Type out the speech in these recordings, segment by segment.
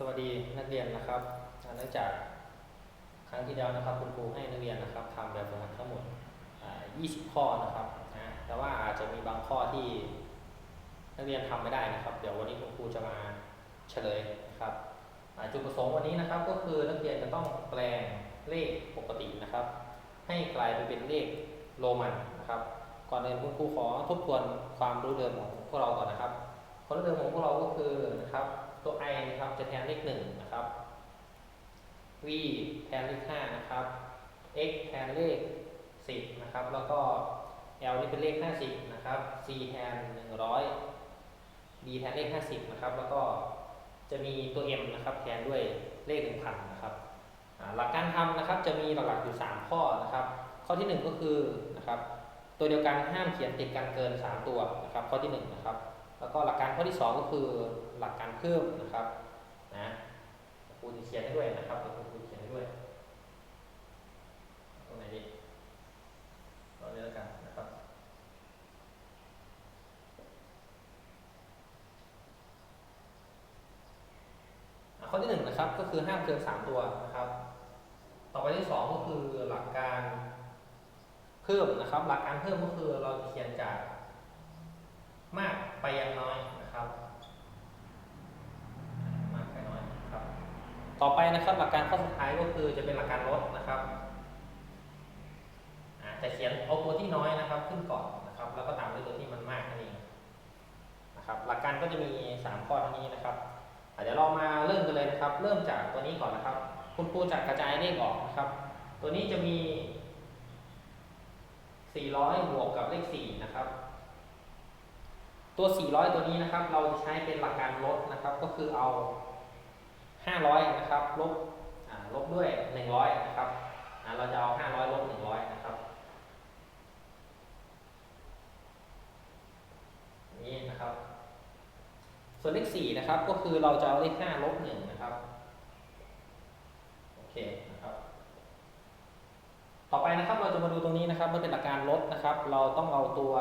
สวัสดีนักเรียนนะครับเนื่องจากครั้งที่แล้วนะครับคุณครูให้นักเรียนนะครับทำแบบฝึกหัดทั้งหมด 20 ข้อนะครับนะแต่ว่าอาจจะมีบางข้อที่นักเรียนทำไม่ได้นะครับ เดี๋ยววันนี้คุณครูจะมาเฉลยนะครับจุดประสงค์วันนี้นะครับ ก็คือนักเรียนจะต้องแปลงเลขปกตินะครับ ให้กลายไปเป็นเลขโรมันนะครับ ก่อนอื่นคุณครูขอทบทวนความรู้เดิมของพวกเราก่อนนะครับความรู้เดิมของพวกเราก็คือนะครับ ตัว i นะครับจะแทนเลขหนึ่งนะครับ v แทนเลขห้านะครับ x แทนเลขสิบนะครับ แล้วก็ l นี่เป็นเลขห้าสิบนะครับ c แทนหนึ่งร้อย d แทนเลขห้าสิบนะครับ แล้วก็จะมีตัว m นะครับแทนด้วยเลขหนึ่งพันนะครับหลักการทำนะครับจะมีหลักๆอยู่ 3 ข้อนะครับ ข้อที่ 1 ก็คือนะครับตัวเดียวกันห้ามเขียนติดกันเกิน 3 ตัวนะครับ ข้อที่1นะครับ แล้วก็หลักการข้อที่ 2 ก็คือหลักการเพิ่มนะครับนะครูจะเขียนให้ด้วยนะครับเดี๋ยวครูเขียนให้ด้วยตรงไหนดีตรงนี้แล้วกันนะครับข้อที่หนึ่งนะครับก็คือห้ามเกินสามตัวนะครับ ต่อไปที่สองก็คือหลักการเพิ่มนะครับ หลักการเพิ่มก็คือเราจะเขียนจากมาก ไปยังน้อยนะครับมากไปน้อยครับ ต่อไปนะครับหลักการข้อสุดท้ายก็คือจะเป็นหลักการลดนะครับอาจะเขียนเอาตัวที่น้อยนะครับขึ้นก่อนนะครับ แล้วก็ตามด้วยตัวที่มันมากนั่นเองนะครับ หลักการก็จะมี 3 ข้อเท่านี้นะครับอะเดี๋ยวเรามาเริ่มกันเลยนะครับ เริ่มจากตัวนี้ก่อนนะครับ คุณครูจะกระจายเลขออกนะครับ ตัวนี้จะมี 400บวกกับเลข4นะครับ ตัว 400 ตัวนี้นะครับ เราจะใช้เป็นหลักการลดนะครับ ก็คือเอา 500 นะครับ ลบลบด้วย 100 นะครับเราจะเอา 500 ลบ 100 นะครับ นี้นะครับ ส่วนเลข 4 นะครับ ก็คือเราจะเอาเลข 5 ลบ 1 นะครับ โอเคนะครับ ต่อไปนะครับ เราจะมาดูตรงนี้นะครับ มันเป็นหลักการลดนะครับ เราต้องเอาตัว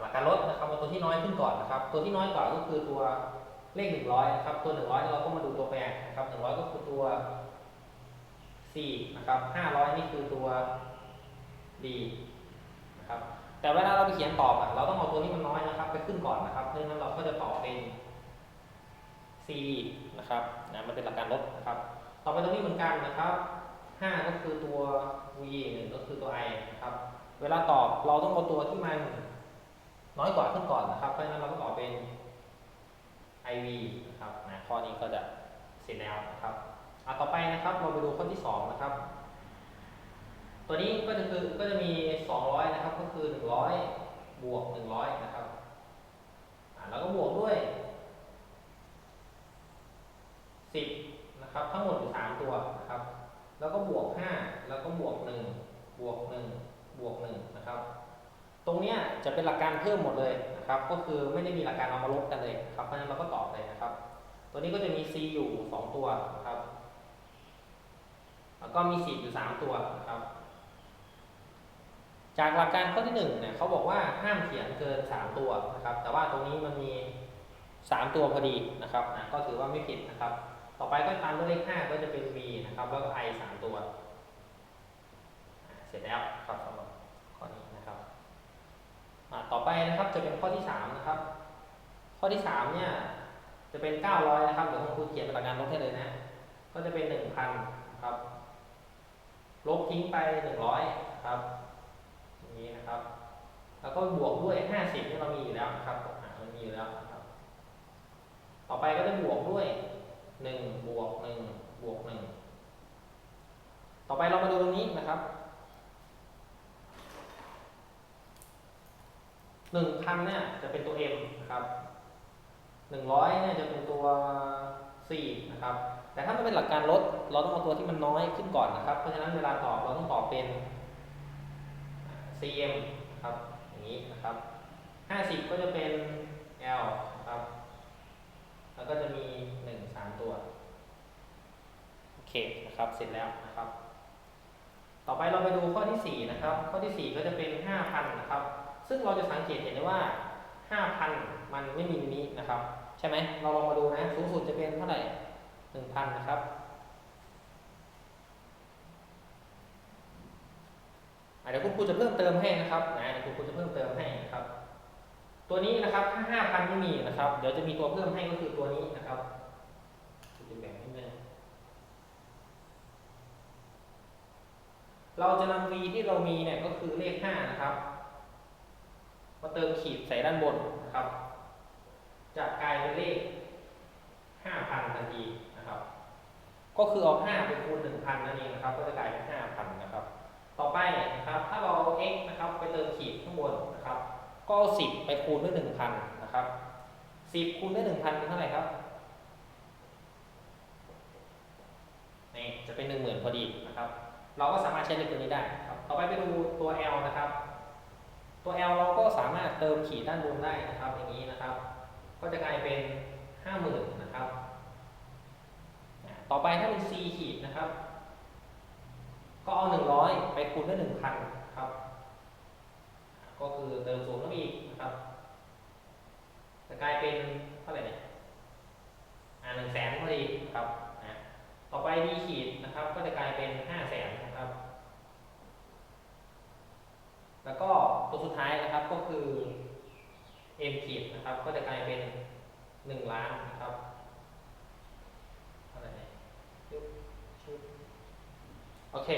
หลักการลดนะครับเอาตัวที่น้อยขึ้นก่อนนะครับ ตัวที่น้อยกว่าก็คือตัวเลข 100นะครับ ตัว 100 เราก็มาดูตัวแปรนะครับ 100 ก็คือตัว 4 นะครับ 500 นี่คือตัว d นะครับ แต่เวลาเราไปเขียนตอบอะเราต้องเอาตัวที่มันน้อยนะครับ ไปขึ้นก่อนนะครับเพราะฉะนั้นเราก็จะตอบเป็น c นะครับนะมันเป็นหลักการลดนะครับ ต่อไปตรงนี้เหมือนกันนะครับ 5 ก็คือตัว v 1ก็คือตัว i นะครับ เวลาตอบเราต้องเอาตัวที่มัน น้อยกว่าขึ้นก่อนนะครับ เพราะฉะนั้นเราก็ตอบเป็น IV นะครับนะข้อนี้ก็จะเสร็จแล้วนะครับอะต่อไปนะครับ เราไปดูข้อที่2นะครับ ตัวนี้ก็จะคือก็จะมี 200 นะครับ ก็คือ 100 บวก 100 นะครับอะแล้วก็บวกด้วย 10 นะครับ ทั้งหมดอยู่3ตัวนะครับ แล้วก็บวก 5 แล้วก็บวก 1 บวก 1 บวก 1 นะครับ ตรงเนี้ยจะเป็นหลักการเพิ่มหมดเลยนะครับ ก็คือไม่ได้มีหลักการเอามาลบกันเลยครับ เพราะฉะนั้นเราก็ตอบเลยนะครับ ตัวนี้ก็จะมี c อยู่ 2 ตัวนะครับ แล้วก็มี 10 อยู่ 3 ตัวนะครับ จากหลักการข้อที่1เนี่ยเขาบอกว่าห้ามเขียนเกิน 3 ตัวนะครับ แต่ว่าตรงนี้มันมี 3 ตัวพอดีนะครับนะก็ถือว่าไม่ผิดนะครับ ต่อไปก็ตามด้วยเลข5ก็จะเป็น v นะครับ แล้วก็ i 3 ตัว เสร็จแล้วครับสำหรับข้อนี้นะครับ ต่อไปนะครับจะเป็นข้อที่3นะครับ ข้อที่3เนี่ยจะเป็น 900 นะครับเดี๋ยวคุณครูเขียนเป็นหลักการลบให้เลยนะ ก็จะเป็น 1,000นะครับ ลบทิ้งไป 100นะครับอย่างนี้นะครับ แล้วก็บวกด้วย 50ที่เรามีอยู่แล้วนะครับมันมีอยู่แล้วนะครับ ต่อไปก็จะบวกด้วย 1 บวก 1 บวก 1 ต่อไปเรามาดูตรงนี้นะครับ หนึ่งพันเนี่ยจะเป็นตัว m นะครับหนึ่งร้อยเนี่ยจะเป็นตัว c นะครับ แต่ถ้ามันเป็นหลักการลด เราต้องเอาตัวที่มันน้อยขึ้นก่อนนะครับ เพราะฉะนั้นเวลาตอบเราต้องตอบเป็น cm นะครับ อย่างนี้นะครับห้าสิบก็จะเป็น l นะครับ แล้วก็จะมีหนึ่งสามตัว โอเคนะครับ เสร็จแล้วนะครับ ต่อไปเราไปดูข้อที่สี่นะครับ ข้อที่สี่ก็จะเป็นห้าพันนะครับ ซึ่งเราจะสังเกตเห็นได้ว่าห้าพันมันไม่มีนี้นะครับ ใช่ไหมเราลองมาดูนะ สูงสุดจะเป็นเท่าไหร่หนึ่งพันนะครับ เดี๋ยวคุณครูจะเพิ่มเติมให้นะครับนะเดี๋ยวคุณครูจะเพิ่มเติมให้นะครับ ตัวนี้นะครับถ้าห้าพันไม่มีนะครับ เดี๋ยวจะมีตัวเพิ่มให้ก็คือตัวนี้นะครับจะแบ่งให้เลยเราจะนำ v ที่เรามีเนี่ยก็คือเลขห้านะครับ เติมขีดใส่ด้านบนนะครับจะกลายเป็นเลขห้าพันทันทีนะครับ ก็คือเอาห้าไปคูณหนึ่งพันนั่นเองนะครับ ก็จะกลายเป็นห้าพันนะครับ ต่อไปนะครับ ถ้าเราเอา x นะครับไปเติมขีดข้างบนนะครับ ก็เอาสิบไปคูณด้วยหนึ่งพันนะครับสิบคูณด้วยหนึ่งพันเป็นเท่าไหร่ครับนี่จะเป็นหนึ่งหมื่นพอดีนะครับ เราก็สามารถใช้เลขตัวนี้ได้ครับ ต่อไปไปดูตัว L นะครับ ตัว L เราก็สามารถเติมขีดด้านบนได้นะครับ อย่างนี้นะครับ ก็จะกลายเป็นห้าหมื่นนะครับ ต่อไปถ้าเป็น C ขีดนะครับ ก็เอาหนึ่งร้อยไปคูณด้วยหนึ่งพันครับ ก็คือเติมศูนย์เข้าไปอีกนะครับ จะกลายเป็นเท่าไหร่เนี่ย อ่าหนึ่งแสนพอดีครับนะต่อไป D ขดนะครับ ก็จะกลายเป็นห้าแสนนะครับ แล้วก็ตัวสุดท้ายนะครับก็คือ M ขีดนะครับ ก็จะกลายเป็น หนึ่งล้านนะครับเท่าไรยุบชุบโอเค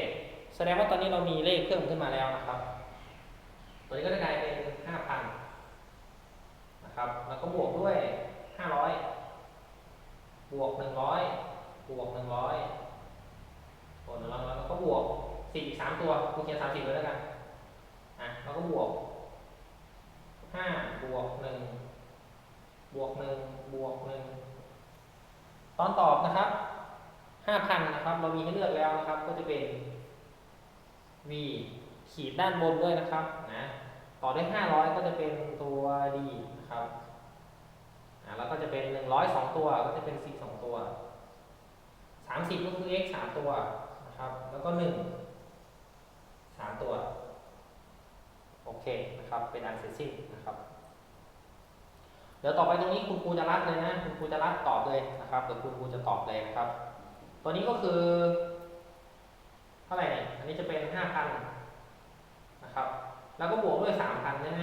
แสดงว่าตอนนี้เรามีเลขเพิ่มขึ้นมาแล้วนะครับ ตัวนี้ก็จะกลายเป็นห้าพันนะครับ แล้วก็บวกด้วยห้าร้อยบวกหนึ่งร้อยบวกหนึ่งร้อยบวกหนึ่งร้อยแล้วก็บวกสี่สามตัวกูเขียนสามสิบเลยแล้วกันอะแล้วก็บวกห้าบวกหนึ่ง บวกหนึ่งบวกหนึ่งตอนตอบนะครับห้าพันนะครับ เรามีให้เลือกแล้วนะครับ ก็จะเป็น v ขีดด้านบนด้วยนะครับนะต่อด้วยห้าร้อยก็จะเป็นตัว d นะครับอะแล้วก็จะเป็นหนึ่งร้อยสองตัวก็จะเป็น c สองตัวสามสิบก็คือ x สามตัวนะครับ แล้วก็หนึ่งสามตัว โอเคนะครับ เป็นอันเสร็จสิ้นนะครับ เดี๋ยวต่อไปตรงนี้คุณครูจะรัดเลยนะคุณครูจะรัดตอบเลยนะครับเดี๋ยวคุณครูจะตอบเลยนะครับ ตัวนี้ก็คือเท่าไหร่เนี่ยอันนี้จะเป็นห้าพันนะครับ แล้วก็บวกด้วยสามพันใช่ไหม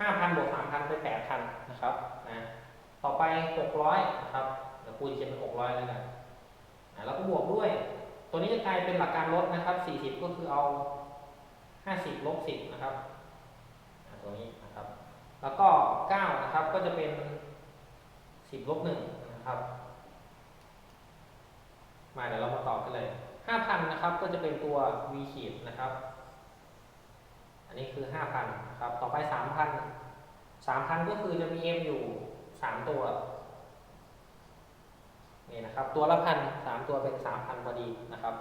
ห้าพันบวกสามพันเป็นแปดพันนะครับนะต่อไปหกร้อยนะครับเดี๋ยวครูจะเขียนเป็นหกร้อยแล้วกันะแล้วก็บวกด้วย ตัวนี้จะกลายเป็นหลักการลดนะครับสี่สิบก็คือเอาห้าสิบลบสิบนะครับตัวนี้นะครับ แล้วก็เก้านะครับ ก็จะเป็นสิบลบหนึ่งนะครับ มาเดี๋ยวเรามาต่อกันเลยห้าพันนะครับ ก็จะเป็นตัว v ขีดนะครับ อันนี้คือห้าพันะครับ ต่อไปสามพันสามพันก็คือจะมี m อยู่สามตัวนี่นะครับ ตัวละพันสามตัวเป็นสามพันพอดีนะครับ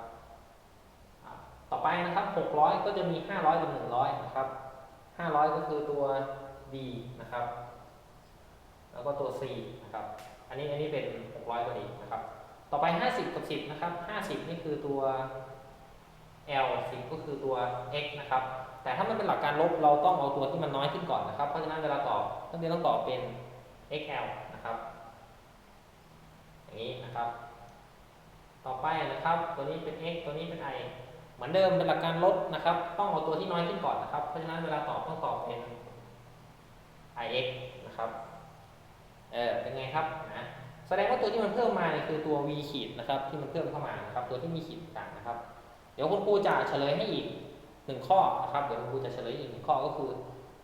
ต่อไปนะครับหกร้อยก็จะมีห้าร้อยกับหนึ่งร้อยนะครับห้าร้อยก็คือตัว d นะครับ แล้วก็ตัว c นะครับ อันนี้อันนี้เป็นหกร้อยพอดีนะครับ ต่อไป 50 กับ 10 นะครับ 50 นี่คือตัว L 10 ก็คือตัว x นะครับ แต่ถ้ามันเป็นหลักการลบเราต้องเอาตัวที่มันน้อยขึ้นก่อนนะครับ เพราะฉะนั้นเวลาตอบนักเรียนต้องตอบเป็น xl นะครับ อย่างนี้นะครับ ต่อไปนะครับ ตัวนี้เป็น x ตัวนี้เป็น i เหมือนเดิมเป็นหลักการลบนะครับ ต้องเอาตัวที่น้อยขึ้นก่อนนะครับ เพราะฉะนั้นเวลาตอบต้องตอบเป็น x นะครับเออเป็นไงครับนะแสดงว่าตัวที่มันเพิ่มมาเนี่ยคือตัว v ขีดนะครับที่มันเพิ่มเข้ามานะครับตัวที่มีขีดต่างนะครับ เดี๋ยวคุณครูจะเฉลยให้อีกหนึ่งข้อนะครับเดี๋ยวคุณครูจะเฉลยอีกหนึ่งข้อก็คือ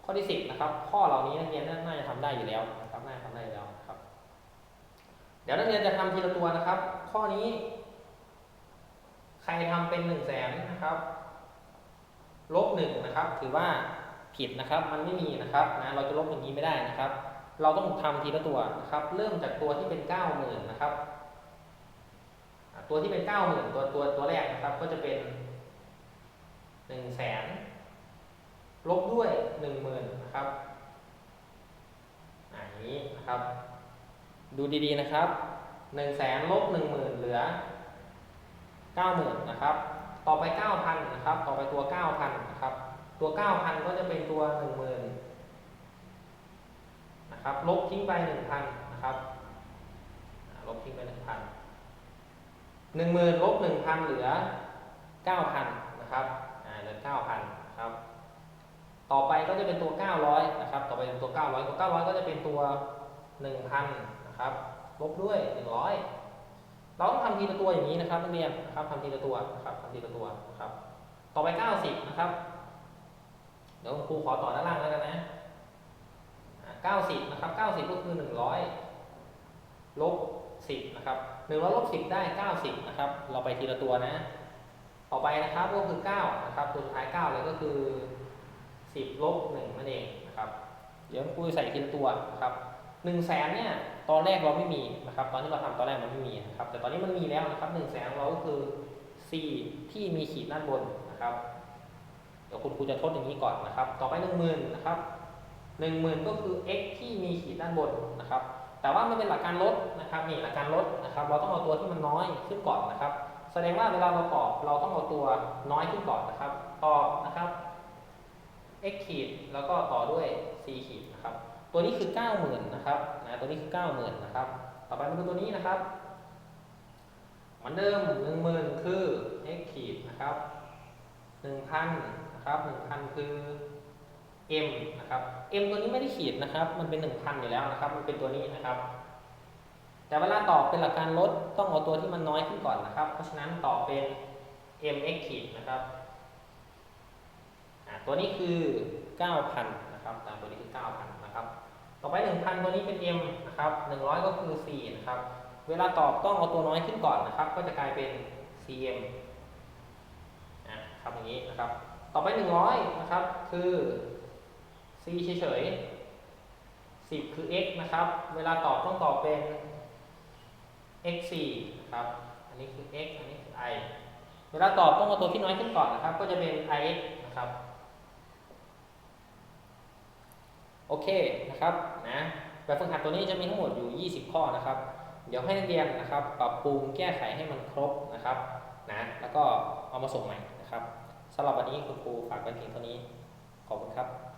ข้อที่สิบนะครับ ข้อเหล่านี้นักเรียนน่าจะทำได้อยู่แล้วนะครับน่าจะทำได้อยู่แล้วครับ เดี๋ยวนักเรียนจะทำทีละตัวนะครับ ข้อนี้ ใครทำเป็นหนึ่งแสนนะครับลบหนึ่งนะครับ ถือว่า ผิดนะครับ มันไม่มีนะครับนะเราจะลบอย่างนี้ไม่ได้นะครับ เราต้องทำทีละตัวนะครับ เริ่มจากตัวที่เป็นเก้าหมื่นนะครับ ตัวที่เป็นเก้าหมื่นตัวตัวตัวแรกนะครับ ก็จะเป็นหนึ่งแสนลบด้วยหนึ่งหมื่นนะครับอ่าอย่างนี้นะครับ ดูดีๆนะครับหนึ่งแสนลบหนึ่งหมื่นเหลือเก้าหมื่นนะครับ ต่อไปเก้าพันนะครับ ต่อไปตัวเก้าพันนะครับ ตัวเก้าพันก็จะเป็นตัวหนึ่งหมื่นนะครับลบทิ้งไปหนึ่งพันนะครับลบทิ้งไปหนึ่งพันหนึ่งหมื่นลบหนึ่งพันเหลือเก้าพันนะครับอ่าเหลือเก้าพันครับ ต่อไปก็จะเป็นตัว900นะครับ ต่อไปเป็นตัว900ตัว900ก็จะเป็นตัว1,000นะครับลบด้วย100เราต้องทำทีละตัวอย่างนี้นะครับนักเรียนนะครับทำทีละตัวนะครับทำทีละตัวนะครับ ต่อไป 90 นะครับ เดี๋ยวครูขอต่อด้านล่างแล้วกันนะอ่า90นะครับ90ก็คือ100ลบ10นะครับ100ลบ10ได้90นะครับ เราไปทีละตัวนะ ต่อไปนะครับก็คือ9นะครับตัวสุดท้าย9เลยก็คือ10ลบ1นั่นเองนะครับ เดี๋ยวครูใส่ทีละตัวนะครับ1แสนเนี่ยตอนแรกเราไม่มีนะครับ ตอนที่เราทำตอนแรกมันไม่มีนะครับ แต่ตอนนี้มันมีแล้วนะครับ1แสนเราก็คือ c ที่มีขีดด้านบนนะครับ ดี๋ยวคุณครูจะทดอย่างนี้ก่อนนะครับ ต่อไป10,000นะครับ10,000ก็คือ x ที่มีขีดด้านบนนะครับ แต่ว่ามันเป็นหลักการลดนะครับนี่หลักการลดนะครับ เราต้องเอาตัวที่มันน้อยขึ้นก่อนนะครับ แสดงว่าเวลาเราตอบเราต้องเอาตัวน้อยขึ้นก่อนนะครับตอบนะครับ x ขีดแล้วก็ต่อด้วย c ขีดนะครับ ตัวนี้คือ 90,000นะครับนะตัวนี้คือ 90,000นะครับ ต่อไปมาดูตัวนี้นะครับเหมือนเดิม 10,000 คือ x ขีดนะครับ 1,000 นะครับ1,000คือ m นะครับ m ตัวนี้ไม่ได้ขีดนะครับ มันเป็น1,000อยู่แล้วนะครับ มันเป็นตัวนี้นะครับ แต่เวลาตอบเป็นหลักการลดต้องเอาตัวที่มันน้อยขึ้นก่อนนะครับ เพราะฉะนั้นตอบเป็น mx ขีดนะครับตัวนี้คือ 9,000นะครับตัวนี้คือ 9,000นะครับ ต่อไป 1,000 ตัวนี้เป็น m นะครับ 100 ก็คือ 4 นะครับ เวลาตอบต้องเอาตัวน้อยขึ้นก่อนนะครับ ก็จะกลายเป็น cm อ่าครับอย่างนี้นะครับ ต่อไป100นะครับ คือ c เฉยๆ10คือ x นะครับ เวลาตอบต้องตอบเป็น x 4นะครับ อันนี้คือ x อันนี้คือ i เวลาตอบต้องเอาตัวที่น้อยขึ้นก่อนนะครับ ก็จะเป็น ix นะครับ โอเคนะครับนะแบบฝึกหัดตัวนี้จะมีทั้งหมดอยู่ 20 ข้อนะครับ เดี๋ยวให้นักเรียนนะครับ ปรับปรุงแก้ไขให้มันครบนะครับนะแล้วก็เอามาส่งใหม่นะครับ สำหรับวันนี้คุณครูฝากไว้เพียงเท่านี้ ขอบคุณครับ